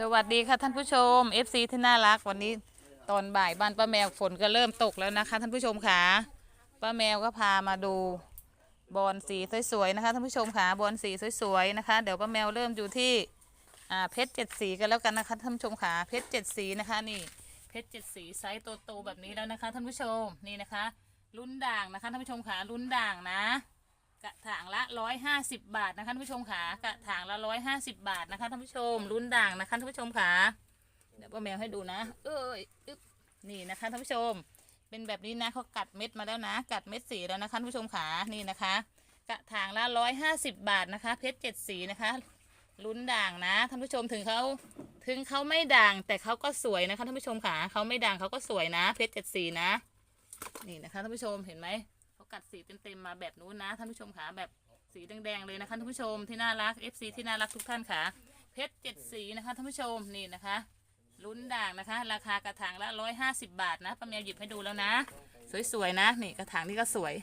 สวัสดีค่ะท่านผู้ชม FC ที่น่ารักวันนี้ตอนบ่ายบ้านป้าแมวฝนก็เริ่มตกแล้วนะคะท่านผู้ชมค่ะป้าแมวก็พามาดูบอลสีสวยๆนะคะท่านผู้ชมค่ะบอลสีสวยๆนะคะ เดี๋ยวป้าแมวเริ่มอยู่ที่อ่าเพชรเจ็ดสีกันแล้วกันนะคะท่านผู้ชมค่ะเพชรเจ็ดสีนะคะนี่เพชรเจ็ดสีไซส์โตๆแบบนี้แล้วนะคะท่านผู้ชมนี่นะคะ ลุ้นด่างนะคะท่านผู้ชมค่ะลุ้นด่างนะ กระถางละร้อยห้าสิบบาทนะคะท่านผู้ชมค่ะกระถางละร้อยห้าสิบบาทนะคะท่านผู้ชมลุ้นด่างนะคะท่านผู้ชมค่ะเดี๋ยวป้าแมวให้ดูนะ เอ้ยอึ๊บนี่นะคะท่านผู้ชม เป็นแบบนี้นะเขากัดเม็ดมาแล้วนะ กัดเม็ดสีแล้วนะคะท่านผู้ชมค่ะนี่นะคะ กระถางละร้อยห้าสิบบาทนะคะ เพชรเจ็ดสีนะคะลุ้นด่างนะท่านผู้ชมถึงเขาถึงเขาไม่ด่างแต่เขาก็สวยนะคะท่านผู้ชมค่ะเขาไม่ด่างเขาก็สวยนะ เพชรเจ็ดสีนะ นี่นะคะท่านผู้ชมเห็นไหม กัดสีเต็มๆมาแบบนู้นนะท่านผู้ชมค่ะแบบสีแดงๆเลยนะคะท่านผู้ชมที่น่ารัก FC ที่น่ารักทุกท่านค่ะ เพชรเจ็ดสีนะคะท่านผู้ชมนี่นะคะลุ้นด่างนะคะ ราคากระถางละร้อยห้าสิบบาทนะป้าแมวหยิบให้ดูแล้วนะ สวยๆนะนี่กระถางนี่ก็สวย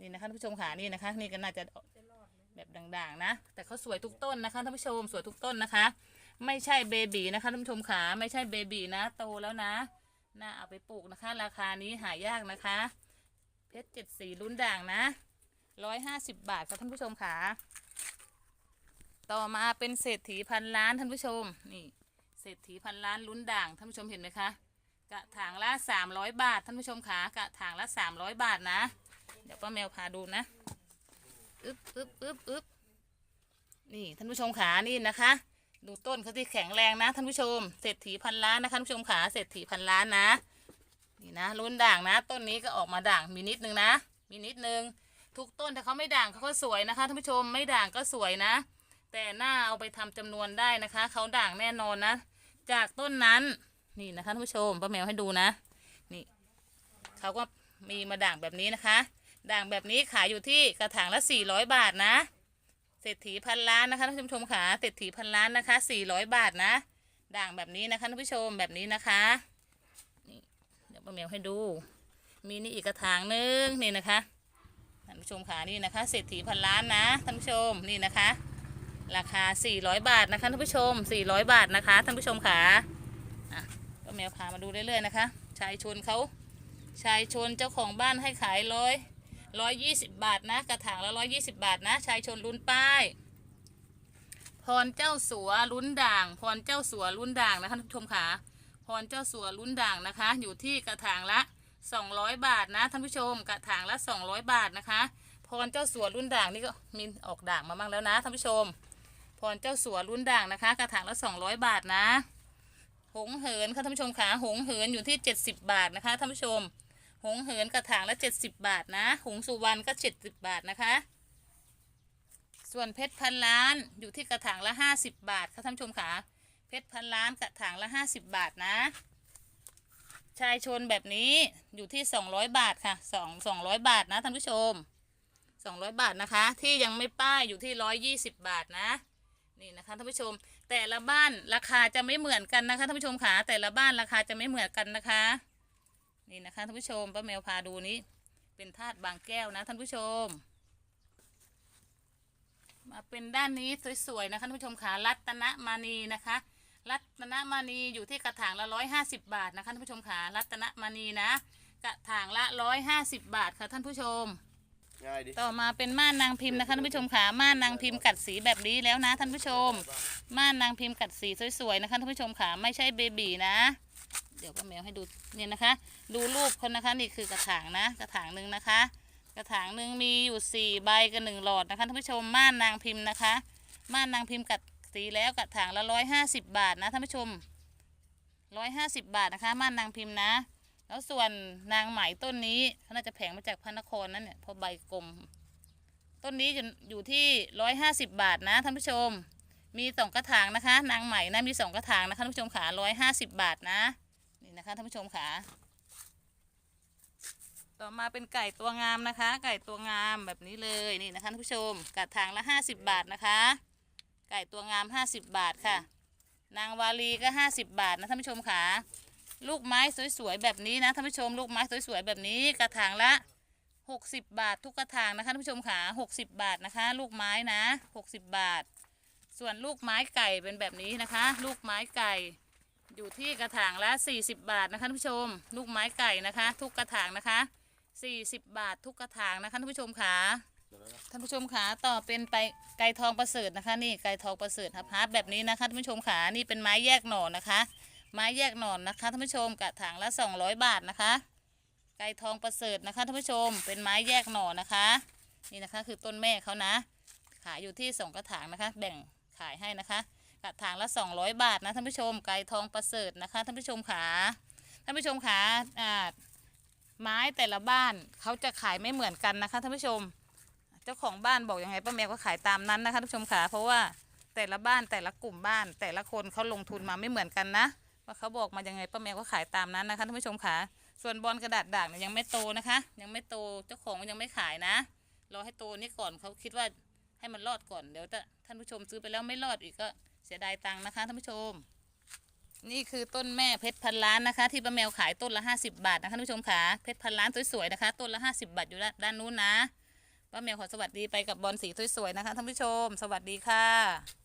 นี่นะคะท่านผู้ชมค่ะนี่นะคะ นี่ก็น่าจะแบบด่างๆนะ แต่เขาสวยทุกต้นนะคะท่านผู้ชมสวยทุกต้นนะคะ ไม่ใช่เบบีนะคะท่านผู้ชมค่ะไม่ใช่เบบีนะ โตแล้วนะ น่าเอาไปปลูกนะคะ ราคานี้หายากนะคะ เพชรเจ็ดสีลุ้นด่างนะร้อยห้าสิบบาทค่ะท่านผู้ชมค่ะ ต่อมาเป็นเศรษฐีพันล้านท่านผู้ชม นี่ เศรษฐีพันล้านลุ้นด่างท่านผู้ชมเห็นไหมคะ กระถางละสามร้อยบาทท่านผู้ชมค่ะ กระถางละสามร้อยบาทนะ เดี๋ยวป้าแมวพาดูนะ อึ๊บอึ๊บอึ๊บอึ๊บนี่ท่านผู้ชมขานี่นะคะ ดูต้นเขาที่แข็งแรงนะท่านผู้ชม เศรษฐีพันล้านนะคะท่านผู้ชมขาเศรษฐีพันล้านนะ นี่นะรุ่นด่างนะ ต้นนี้ก็ออกมาด่างมีนิดนึงนะ มีนิดนึง ทุกต้นถ้าเขาไม่ด่างเขาก็สวยนะคะท่านผู้ชมไม่ด่างก็สวยนะ แต่หน้าเอาไปทำจำนวนได้นะคะ เขาด่างแน่นอนนะ จากต้นนั้นนี่นะคะท่านผู้ชมป้าแมวให้ดูนะ นี่เขาก็มีมาด่างแบบนี้นะคะ ด่างแบบนี้ขายอยู่ที่กระถางละ400บาทนะ เศรษฐีพันล้านนะคะท่านผู้ชมค่ะเศรษฐีพันล้านนะคะ400บาทนะ ด่างแบบนี้นะคะท่านผู้ชมแบบนี้นะคะนี่เดี๋ยวป้าแมวให้ดู มีนี่อีกกระถางนึงนี่นะคะท่านผู้ชมค่ะนี่นะคะเศรษฐีพันล้านนะท่านผู้ชมนี่นะคะ ราคา400บาทนะคะท่านผู้ชม400บาทนะคะท่านผู้ชมค่ะอะป้าแมวพามาดูเรื่อยๆนะคะ ชายชนเขาชายชนเจ้าของบ้านให้ขายร้อย ร้อยยี่สิบบาทนะ กระถางละร้อยยี่สิบบาทนะ ชายชนลุ้นป้าย พรเจ้าสัวลุ้นด่าง พรเจ้าสัวลุ้นด่างนะคะท่านผู้ชมค่ะ พรเจ้าสัวลุ้นด่างนะคะ อยู่ที่กระถางละ 200 บาทนะท่านผู้ชม กระถางละ 200 บาทนะคะ พรเจ้าสัวรุ่นด่างนี่ก็มีออกด่างมาบ้างแล้วนะท่านผู้ชม พรเจ้าสัวรุ่นด่างนะคะ กระถางละ 200 บาทนะ หงเหินค่ะท่านผู้ชมค่ะ หงเหินอยู่ที่ 70 บาทนะคะท่านผู้ชม หงเหินกระถางละ70บบาทนะ หงสุวรรณก็70บบาทนะคะ ส่วนเพชรพันล้านอยู่ที่กระถางละ50บบาทค่ะท่านผู้ชมค่ะ เพชรพันล้านกระถางละ50บบาทนะ ชายชนแบบนี้อยู่ที่200บาทค่ะ2 200บาทนะท่านผู้ชม200บาทนะคะ ที่ยังไม่ป้ายอยู่ที่120บาทนะนี่นะคะท่านผู้ชมแต่ละบ้านราคาจะไม่เหมือนกันนะคะท่านผู้ชมค่ะแต่ละบ้านราคาจะไม่เหมือนกันนะคะ นี่นะคะท่านผู้ชมป้าแมวพาดูนี้ เป็นธาตุบางแก้วนะท่านผู้ชม มาเป็นด้านนี้สวยๆนะคะท่านผู้ชมค่ะรัตนมานีนะคะ รัตนมานีอยู่ที่กระถางละร้อยห้าสิบบาทนะคะท่านผู้ชมค่ะรัตนมานีนะ กระถางละร้อยห้าสิบบาทค่ะท่านผู้ชมง่ายดิต่อมาเป็นม่านนางพิมพ์นะคะท่านผู้ชมค่ะม่านนางพิมพ์กัดสีแบบนี้แล้วนะท่านผู้ชม ม่านนางพิมพ์กัดสีสวยๆนะคะท่านผู้ชมค่ะไม่ใช่เบบีนะ เดี๋ยวป้าแมวให้ดูเนี่ยนะคะ ดูรูปคนนะคะนี่คือกระถางนะ กระถางหนึ่งนะคะ กระถางหนึ่งมีอยู่สี่ใบกับหนึ่งหลอดนะคะท่านผู้ชมม่านนางพิมพ์นะคะ ม่านนางพิมพ์กัดสีแล้วกระถางละร้อยห้าสิบบาทนะท่านผู้ชมร้อยห้าสิบบาทนะคะ ม่านนางพิมพ์นะ แล้วส่วนนางไหมต้นนี้เขาน่าจะแผงมาจากพระนครนั่นเนี่ยเพราะใบกลม ต้นนี้อยู่อยู่ที่ร้อยห้าสิบบาทนะท่านผู้ชมมีสองกระถางนะคะ นางไหมนะมีสองกระถางนะคะท่านผู้ชมขาร้อยห้าสิบบาทนะ นี่นะคะท่านผู้ชมขาต่อมาเป็นไก่ตัวงามนะคะ ไก่ตัวงามแบบนี้เลยนี่นะคะท่านผู้ชมกระถางละห้าสิบบาทนะคะ ไก่ตัวงามห้าสิบบาทค่ะ นางวาลีก็ห้าสิบบาทนะท่านผู้ชมขาลูกไม้สวยๆแบบนี้นะท่านผู้ชมลูกไม้สวยๆแบบนี้กระถางละหกสิบบาท ทุกกระถางนะคะท่านผู้ชมขาหกสิบบาทนะคะ ลูกไม้นะหกสิบบาท ส่วนลูกไม้ไก่เป็นแบบนี้นะคะ ลูกไม้ไก่ อยู่ที่กระถางละ 40 บาทนะคะท่านผู้ชม ลูกไม้ไก่นะคะ ทุกกระถางนะคะ 40 บาททุกกระถางนะคะท่านผู้ชมค่ะท่านผู้ชมค่ะต่อเป็นไปไก่ทองประเสริฐนะคะ นี่ไก่ทองประเสริฐฮับฮับแบบนี้นะคะท่านผู้ชมค่ะนี่เป็นไม้แยกหน่อนะคะ ไม้แยกหน่อนะคะท่านผู้ชมกระถางละ 200 บาทนะคะ ไก่ทองประเสริฐนะคะท่านผู้ชมเป็นไม้แยกหน่อนะคะ นี่นะคะคือต้นแม่เขานะ ขายอยู่ที่สองกระถางนะคะ แบ่งขายให้นะคะ กระถางละ 200 บาทนะท่านผู้ชมไก่ทองประเสริฐนะคะท่านผู้ชมขาท่านผู้ชมขาอ่าไม้แต่ละบ้านเขาจะขายไม่เหมือนกันนะคะท่านผู้ชม เจ้าของบ้านบอกยังไงป้าแมวก็ขายตามนั้นนะคะท่านผู้ชมขาเพราะว่าแต่ละบ้านแต่ละกลุ่มบ้าน แต่ละคนเขาลงทุนมาไม่เหมือนกันนะว่าเขาบอกมายังไงป้าแมวก็ขายตามนั้นนะคะท่านผู้ชมขาส่วนบอลกระดาษด่างเนี่ยยังไม่โตนะคะ ยังไม่โตเจ้าของยังไม่ขายนะรอให้โตนี่ก่อนเขาคิดว่าให้มันรอดก่อนเดี๋ยวถ้าท่านผู้ชมซื้อไปแล้วไม่รอดอีกก็ สียดายตังค์นะคะท่านผู้ชม นี่คือต้นแม่เพชรพันล้านนะคะ ที่ป้าแมวขายต้นละห้าสิบาทนะคะท่านผู้ชมค่ะเพชรพันล้านสวยๆนะคะ ต้นละห้าสิบาทอยู่ด้านนู้นนะป้าแมวขอสวัสดีไปกับบอลสีสวยๆนะคะท่านผู้ชม สวัสดีค่ะ